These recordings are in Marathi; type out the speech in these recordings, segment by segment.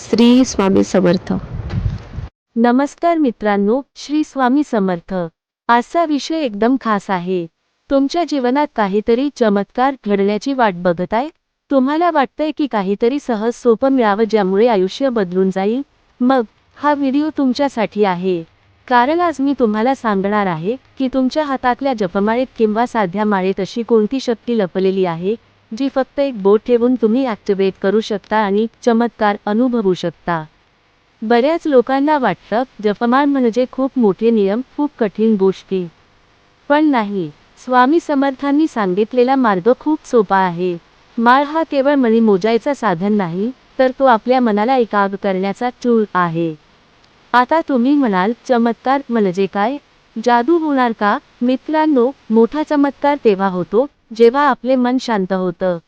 श्री स्वामी समर्थ. नमस्कार मित्रांनो श्री स्वामी समर्थ. आजचा विषय एकदम खास आहे. तुमच्या जीवनात काहीतरी चमत्कार घडण्याची वाट बघत आहे. तुम्हाला वाटतंय की काहीतरी सहज सोपं मिळावं ज्यामुळे आयुष्य बदलून जाईल? मग हा व्हिडिओ तुमच्यासाठी आहे. कारण आज मी तुम्हाला सांगणार आहे की तुमच्या हातातल्या जपमाळेत किंवा साध्या माळेत अशी कोणती शक्ती लपलेली आहे? जी फक्त एक बोट ठेवून तुम्ही ॲक्टिवेट करू शकता आणि चमत्कार अनुभवू शकता. बऱ्याच लोकांना वाटतं जपमान म्हणजे खूप मोठे नियम खूप कठीण गोष्टी. पण नाही स्वामी समर्थांनी सांगितलेला मार्ग खूप सोपा आहे. माळ हा केवळ मणी मोजायचा साधन नाही तर तो आपल्या मनाला एकाग करण्याचा टूल आहे. आता तुम्ही म्हणाल चमत्कार म्हणजे काय? जादू होणार का? मित्रांनो मोठा चमत्कार तेव्हा होतो जेव्हा आपले मन शांत होतं.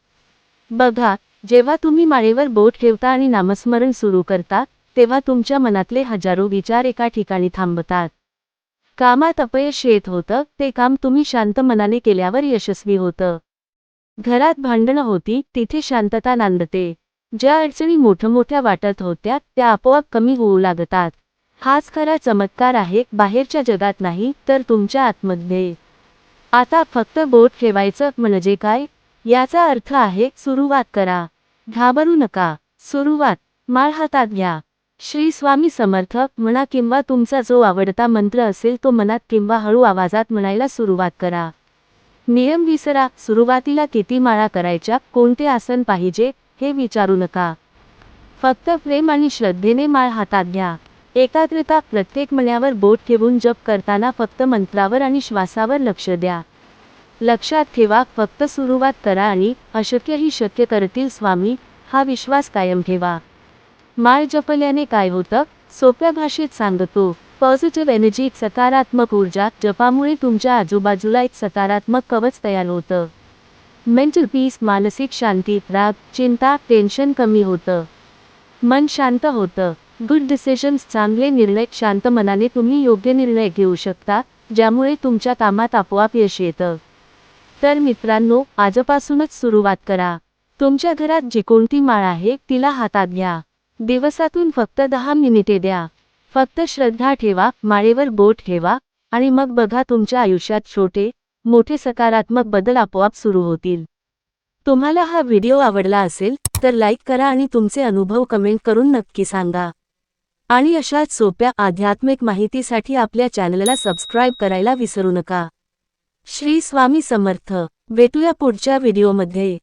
बघा जेव्हा तुम्ही माळेवर बोट ठेवता आणि नामस्मरण सुरू करता तेव्हा तुमच्या मनातले हजारो विचार एका ठिकाणी थांबतात. कामात अपयश येत होतं ते काम तुम्ही शांत मनाने केल्यावर यशस्वी होतं. घरात भांडणं होती तिथे शांतता नांदते. ज्या अडचणी मोठ्या मोठ्या वाटत होत्या त्या आपोआप कमी होऊ लागतात. हाच खरा चमत्कार आहे बाहेरच्या जगात नाही तर तुमच्या आतमध्ये. आता फक्त बोट ठेवायचं म्हणजे काय? याचा अर्थ आहे सुरुवात करा. घाबरू नका. सुरुवात. माळ हातात घ्या. श्री स्वामी समर्थ म्हणा किंवा तुमचा जो आवडता मंत्र असेल तो मनात किंवा हळू आवाजात म्हणायला सुरुवात करा. नियम विसरा. सुरुवातीला किती माळा करायच्या? कोणते आसन पाहिजे? हे विचारू नका. फक्त प्रेम आणि श्रद्धेने माळ हातात घ्या. एकाग्रता प्रत्येक मण्यावर बोट ठेवून जप करताना फक्त मंत्रावर आणि श्वासावर लक्ष द्या. लक्षात ठेवा फक्त सुरुवात करा आणि अशक्यही शक्य करतील स्वामी हा विश्वास कायम ठेवा. माळ जपल्याने काय होतं? सोप्या भाषेत सांगतो पॉझिटिव्ह एनर्जी सकारात्मक ऊर्जा जपामुळे तुमच्या आजूबाजूला एक सकारात्मक कवच तयार होतं. मेंटल पीस मानसिक शांती राग चिंता टेन्शन कमी होतं. मन शांत होतं. गुड डिसिजन्स चांगले निर्णय शांत मनाने तुम्ही योग्य निर्णय घेऊ शकता ज्यामुळे तुमच्या कामात आपोआप यश येतं. तर मित्रांनो आजपासूनच सुरुवात करा. तुमच्या घरात जी कोणती माळ आहे तिला हातात घ्या. दिवसातून फक्त दहा मिनिटे द्या. फक्त श्रद्धा ठेवा माळेवर बोट ठेवा आणि मग बघा तुमच्या आयुष्यात छोटे मोठे सकारात्मक बदल आपोआप सुरू होतील. तुम्हाला हा व्हिडिओ आवडला असेल तर लाईक करा आणि तुमचे अनुभव कमेंट करून नक्की सांगा. आणि अशाच सोप्या आध्यात्मिक माहितीसाठी आपल्या चॅनलला सबस्क्राईब करायला विसरू नका. श्री स्वामी समर्थ. भेटूया पुढच्या व्हिडिओमध्ये.